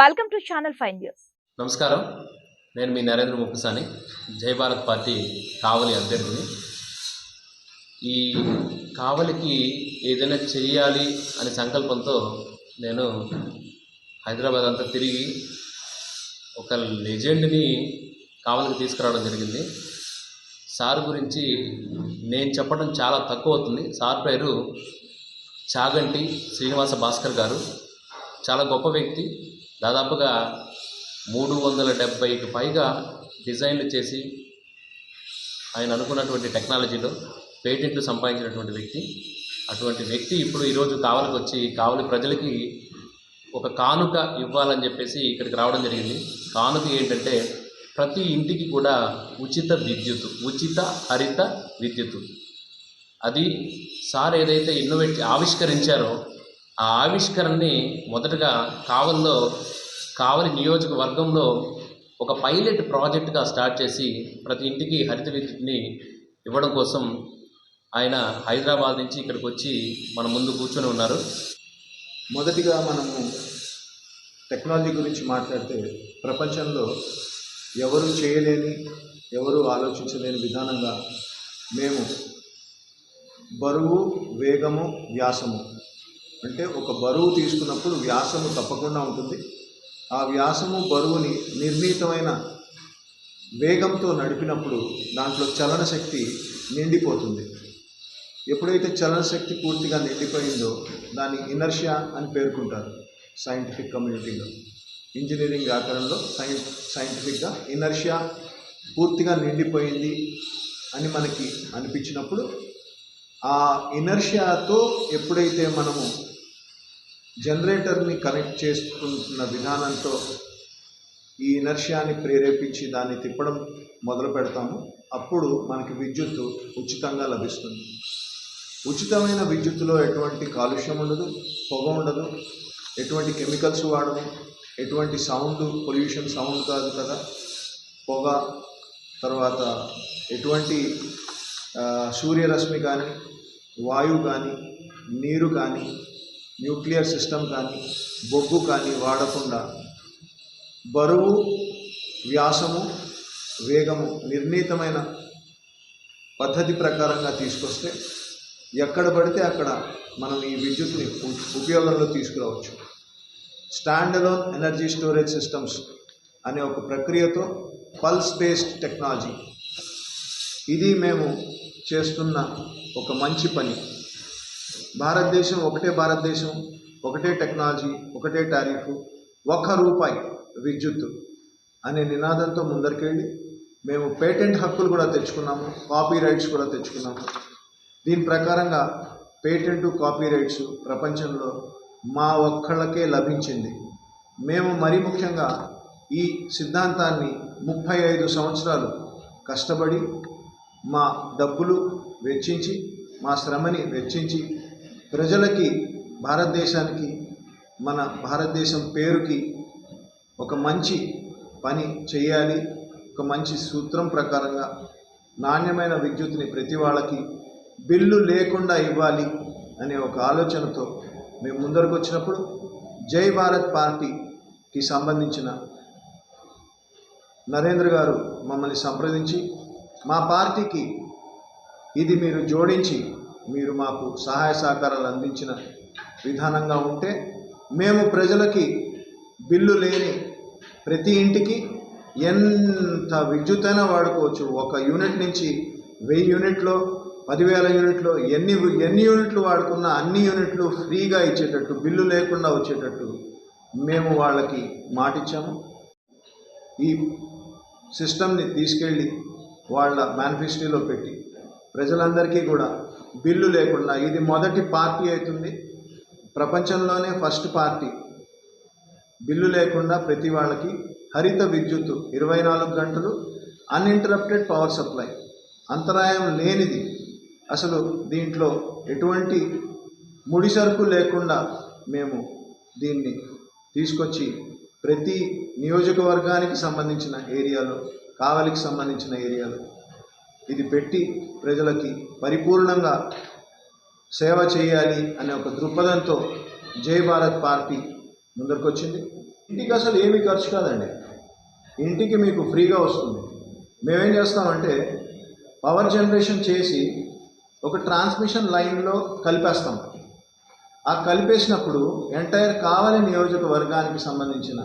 Welcome to channel five news నమస్కారం. నేను మీ నరేంద్ర ముప్పసాని జై భారత్ పార్టీ కావలి అభ్యర్థిని. ఈ కావలికి ఏదైనా చేయాలి అనే సంకల్పంతో నేను హైదరాబాద్ అంతా తిరిగి ఒక లెజెండ్ని కావలికి తీసుకురావడం జరిగింది. సార్ గురించి నేను చెప్పడం చాలా తక్కువ అవుతుంది. సార్ పేరు చాగంటి శ్రీనివాస భాస్కర్ గారు. చాలా గొప్ప వ్యక్తి. దాదాపుగా మూడు వందల డెబ్బైకి పైగా డిజైన్లు చేసి ఆయన అనుకున్నటువంటి టెక్నాలజీలో పేటెంట్లు సంపాదించినటువంటి వ్యక్తి. అటువంటి వ్యక్తి ఇప్పుడు ఈరోజు కావలికి వచ్చి కావలి ప్రజలకి ఒక కానుక ఇవ్వాలని చెప్పేసి ఇక్కడికి రావడం జరిగింది. కానుక ఏంటంటే ప్రతి ఇంటికి కూడా ఉచిత విద్యుత్ ఉచిత హరిత విద్యుత్ అది సార్ ఏదైతే ఇన్నోవేట్ ఆవిష్కరించారో ఆ ఆవిష్కరణని మొదటగా కావల్లో కావలి నియోజకవర్గంలో ఒక పైలట్ ప్రాజెక్ట్గా స్టార్ట్ చేసి ప్రతి ఇంటికి హరిత విద్యుత్ని ఇవ్వడం కోసం ఆయన హైదరాబాద్ నుంచి ఇక్కడికి వచ్చి మన ముందు కూర్చొని ఉన్నారు. మొదటిగా మనము టెక్నాలజీ గురించి మాట్లాడితే ప్రపంచంలో ఎవరు చేయలేని ఎవరు ఆలోచించలేని విధానంగా మేము బరువు వేగము వ్యాసము అంటే ఒక బరువు తీసుకున్నప్పుడు వ్యాసము తప్పకుండా ఉంటుంది. ఆ వ్యాసము బరువుని నిర్ణీతమైన వేగంతో నడిపినప్పుడు దాంట్లో చలన శక్తి నిండిపోతుంది. ఎప్పుడైతే చలన శక్తి పూర్తిగా నిండిపోయిందో దాన్ని ఇనర్షియా అని పేర్కొంటారు సైంటిఫిక్ కమ్యూనిటీలో. ఇంజనీరింగ్ వ్యాకరణంలో సైన్ సైంటిఫిక్గా ఇనర్షియా పూర్తిగా నిండిపోయింది అని మనకి అనిపించినప్పుడు ఆ ఇనర్షియాతో ఎప్పుడైతే మనము జనరేటర్ని కనెక్ట్ చేసుకుంటున్న విధానంతో ఈ ఇనర్షియాని ప్రేరేపించి దాన్ని తిప్పడం మొదలు పెడతాము. అప్పుడు మనకి విద్యుత్ ఉచితంగా లభిస్తుంది. ఉచితమైన విద్యుత్తులో ఎటువంటి కాలుష్యం ఉండదు పొగ ఉండదు ఎటువంటి కెమికల్స్ వాడము ఎటువంటి సౌండ్ పొల్యూషన్ సౌండ్ కాదు కదా. పొగ తర్వాత ఎటువంటి సూర్యరశ్మి కానీ వాయువు కానీ నీరు కానీ న్యూక్లియర్ సిస్టమ్ కానీ బొగ్గు కానీ వాడకుండా బరువు వ్యాసము వేగము నిర్ణీతమైన పద్ధతి ప్రకారంగా తీసుకొస్తే ఎక్కడ పడితే అక్కడ మనం ఈ విద్యుత్ని ఉపయోగంలో తీసుకురావచ్చు. Stand alone energy storage systems అనే ఒక ప్రక్రియతో పల్స్ బేస్డ్ టెక్నాలజీ. ఇది మేము చేస్తున్న ఒక మంచి పని. భారతదేశం ఒకటే భారతదేశం ఒకటే టెక్నాలజీ ఒకటే టారిఫ్ ఒక్క రూపాయి విద్యుత్తు అనే నినాదంతో ముందరికెళ్ళి మేము పేటెంట్ హక్కులు కూడా తెచ్చుకున్నాము కాపీ రైట్స్ కూడా తెచ్చుకున్నాము. దీని ప్రకారంగా పేటెంట్ కాపీ రైట్స్ ప్రపంచంలో మా ఒక్కళ్ళకే లభించింది. మేము మరీ ముఖ్యంగా ఈ సిద్ధాంతాన్ని ముప్పై ఐదు సంవత్సరాలు కష్టపడి మా డబ్బులు వెచ్చించి మా శ్రమని వెచ్చించి ప్రజలకి భారతదేశానికి మన భారతదేశం పేరుకి ఒక మంచి పని చేయాలి. ఒక మంచి సూత్రం ప్రకారంగా నాణ్యమైన విద్యుత్ని ప్రతి వాళ్ళకి బిల్లు లేకుండా ఇవ్వాలి అనే ఒక ఆలోచనతో మేము ముందరకు వచ్చినప్పుడు జై భారత్ పార్టీకి సంబంధించిన నరేంద్ర గారు మమ్మల్ని సంప్రదించి మా పార్టీకి ఇది మీరు జోడించి మీరు మాకు సహాయ సహకారాలు అందించిన విధానంగా ఉంటే మేము ప్రజలకి బిల్లు లేని ప్రతి ఇంటికి ఎంత విద్యుత్ అయినా వాడుకోవచ్చు. ఒక యూనిట్ నుంచి వెయ్యి యూనిట్లో పదివేల యూనిట్లో ఎన్ని ఎన్ని యూనిట్లు వాడుకున్నా అన్ని యూనిట్లు ఫ్రీగా ఇచ్చేటట్టు బిల్లు లేకుండా వచ్చేటట్టు మేము వాళ్ళకి మాటిచ్చాము. ఈ సిస్టమ్ని తీసుకెళ్ళి వాళ్ళ మేనిఫెస్టోలో పెట్టి ప్రజలందరికీ కూడా బిల్లు లేకుండా ఇది మొదటి పార్టీ అవుతుంది. ప్రపంచంలోనే ఫస్ట్ పార్టీ. బిల్లు లేకుండా ప్రతి వాళ్ళకి హరిత విద్యుత్తు ఇరవై నాలుగు గంటలు అన్ఇంటరప్టెడ్ పవర్ సప్లై అంతరాయం లేనిది. అసలు దీంట్లో ఎటువంటి ముడి సరుకు లేకుండా మేము దీన్ని తీసుకొచ్చి ప్రతి నియోజకవర్గానికి సంబంధించిన ఏరియాలో కావలికి సంబంధించిన ఏరియాలో ఇది పెట్టి ప్రజలకి పరిపూర్ణంగా సేవ చేయాలి అనే ఒక దృక్పథంతో జై భారత్ పార్టీ ముందరికొచ్చింది. ఇంటికి అసలు ఏమీ ఖర్చు కాదండి. ఇంటికి మీకు ఫ్రీగా వస్తుంది. మేమేం చేస్తామంటే పవర్ జనరేషన్ చేసి ఒక ట్రాన్స్మిషన్ లైన్లో కలిపేస్తాం. ఆ కలిపేసినప్పుడు ఎంటైర్ కావలి నియోజకవర్గానికి సంబంధించిన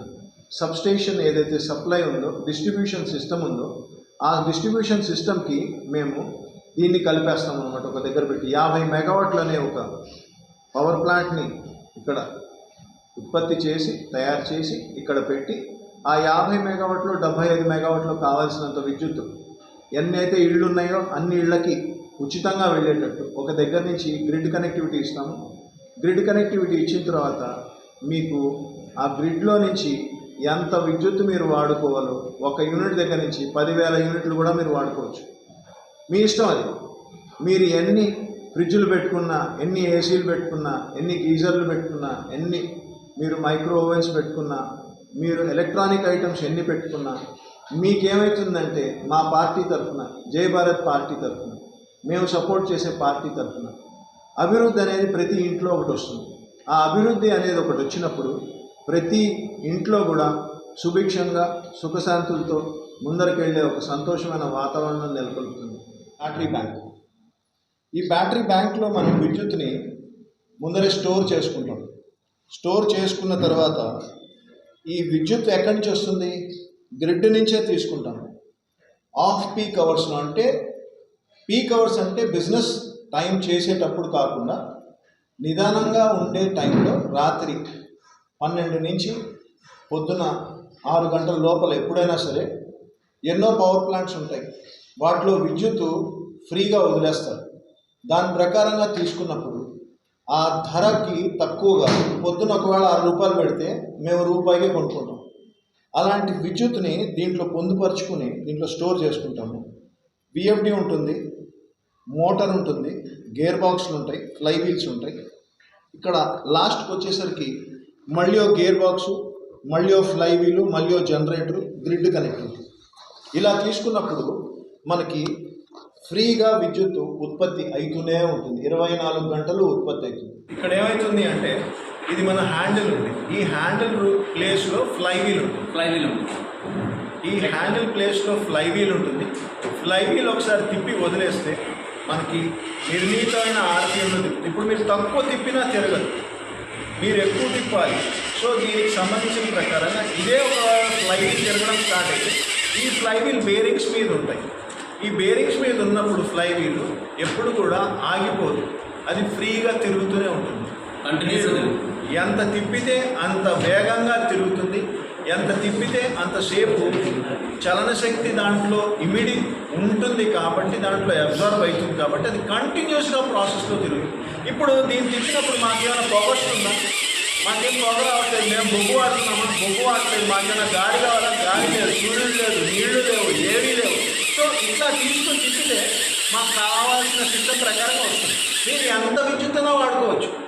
సబ్స్టేషన్ ఏదైతే సప్లై ఉందో డిస్ట్రిబ్యూషన్ సిస్టమ్ ఉందో ఆ డిస్ట్రిబ్యూషన్ సిస్టమ్కి మేము దీన్ని కలిపేస్తాం అనమాట ఒక దగ్గర పెట్టి యాభై మెగావాట్లు అనే ఒక పవర్ ప్లాంట్ని ఇక్కడ ఉత్పత్తి చేసి తయారు చేసి ఇక్కడ పెట్టి ఆ యాభై మెగావాట్లు డెబ్బై ఐదు మెగావాట్లు కావాల్సినంత విద్యుత్ ఎన్ని అయితే ఇళ్ళు ఉన్నాయో అన్ని ఇళ్ళకి ఉచితంగా వెళ్ళేటట్టు ఒక దగ్గర నుంచి గ్రిడ్ కనెక్టివిటీ ఇస్తాము. గ్రిడ్ కనెక్టివిటీ ఇచ్చిన తర్వాత మీకు ఆ గ్రిడ్లో నుంచి ఎంత విద్యుత్ మీరు వాడుకోవాలో ఒక యూనిట్ దగ్గర నుంచి పదివేల యూనిట్లు కూడా మీరు వాడుకోవచ్చు. మీ ఇష్టం అది. మీరు ఎన్ని ఫ్రిడ్జ్లు పెట్టుకున్నా ఎన్ని ఏసీలు పెట్టుకున్నా ఎన్ని గీజర్లు పెట్టుకున్నా ఎన్ని మీరు మైక్రో ఓవెన్స్ పెట్టుకున్నా మీరు ఎలక్ట్రానిక్ ఐటమ్స్ ఎన్ని పెట్టుకున్నా మీకేమవుతుందంటే మా పార్టీ తరఫున జై భారత్ పార్టీ తరఫున మేము సపోర్ట్ చేసే పార్టీ తరఫున అభివృద్ధి అనేది ప్రతి ఇంట్లో ఒకటి వస్తుంది. ఆ అభివృద్ధి అనేది ఒకటి వచ్చినప్పుడు ప్రతి ఇంట్లో కూడా సుభిక్షంగా సుఖశాంతులతో ముందరికెళ్ళే ఒక సంతోషమైన వాతావరణం నెలకొల్పుతుంది. Battery bank. ఈ బ్యాటరీ బ్యాంక్లో మనం విద్యుత్ని ముందరే స్టోర్ చేసుకుంటాం. స్టోర్ చేసుకున్న తర్వాత ఈ విద్యుత్ ఎక్కడి నుంచి వస్తుంది? గ్రిడ్ నుంచే తీసుకుంటాం. ఆఫ్ పీక్ అవర్స్లో అంటే పీక్ అవర్స్ అంటే బిజినెస్ టైం చేసేటప్పుడు కాకుండా నిదానంగా ఉండే టైంలో రాత్రి పన్నెండు నుంచి పొద్దున ఆరు గంటల లోపల ఎప్పుడైనా సరే ఎన్నో పవర్ ప్లాంట్స్ ఉంటాయి. వాటిలో విద్యుత్తు ఫ్రీగా వదిలేస్తారు. దాని ప్రకారంగా తీసుకున్నప్పుడు ఆ ధరకి తక్కువగా పొద్దున ఒకవేళ ఆరు రూపాయలు పెడితే మేము రూపాయికే కొనుక్కుంటాం. అలాంటి విద్యుత్ని దీంట్లో పొందుపరుచుకుని దీంట్లో స్టోర్ చేసుకుంటాము. బిఎఫ్డి ఉంటుంది మోటార్ ఉంటుంది గేర్ బాక్స్లు ఉంటాయి ఫ్లై వీల్స్ ఉంటాయి. ఇక్కడ లాస్ట్కి వచ్చేసరికి మళ్ళీ ఓ గేర్ బాక్సు మళ్ళీ ఓ ఫ్లై వీలు మళ్ళీ ఓ జనరేటర్ గ్రిడ్ కనెక్టివిటీ ఇలా తీసుకున్నప్పుడు మనకి ఫ్రీగా విద్యుత్ ఉత్పత్తి అవుతూనే ఉంటుంది. ఇరవై నాలుగు గంటలు ఉత్పత్తి అవుతుంది. ఇక్కడ ఏమవుతుంది అంటే ఇది మన హ్యాండిల్ ఉంది. ఈ హ్యాండిల్ ప్లేస్లో ఫ్లై వీల్ ఉంటుంది. ఫ్లై వీల్ ఉంది ఈ హ్యాండిల్ ప్లేస్లో ఫ్లై వీల్ ఉంటుంది. ఫ్లై వీల్ ఒకసారి తిప్పి వదిలేస్తే మనకి నిర్ణీతమైన ఆర్పిఎంలో తిప్పుతుంది ఇప్పుడు మీరు తక్కువ తిప్పినా తిరగదు. మీరు ఎక్కువ తిప్పాలి. సో దీనికి సంబంధించిన ప్రకారంగా ఇదే ఒక ఫ్లై వీల్ తిరగడం స్టార్ట్ అయితే ఈ ఫ్లై వీల్ బేరింగ్స్ మీద ఉంటాయి. ఈ బేరింగ్స్ మీద ఉన్నప్పుడు ఫ్లై వీల్ ఎప్పుడు కూడా ఆగిపోదు. అది ఫ్రీగా తిరుగుతూనే ఉంటుంది. మీరు ఎంత తిప్పితే అంత వేగంగా తిరుగుతుంది. ఎంత తిప్పితే అంతసేపు చలనశక్తి దాంట్లో ఇమిడి ఉంటుంది కాబట్టి దాంట్లో అబ్జర్వ్ అవుతుంది కాబట్టి అది కంటిన్యూస్గా ప్రాసెస్లో తిరుగుతుంది. ఇప్పుడు దీన్ని తిప్పినప్పుడు మాకేమైనా పొగ వస్తుందా? మాకేం పొగ రావట్లేదు. మేము బొగ్గు వాడుతున్నాము? బొగ్గు వాడట్లేదు. మాకేమైనా గాలి కావాలా? గాలి లేదు. సూర్యుడు లేదు. నీళ్ళు లేవు. ఏవీ లేవు. సో ఇట్లా తీసుకొని తిప్పితే మాకు కావాల్సిన సిస్టమ్ ప్రకారంగా వస్తుంది. మీరు ఎంత విద్యుత్తున్నా వాడుకోవచ్చు.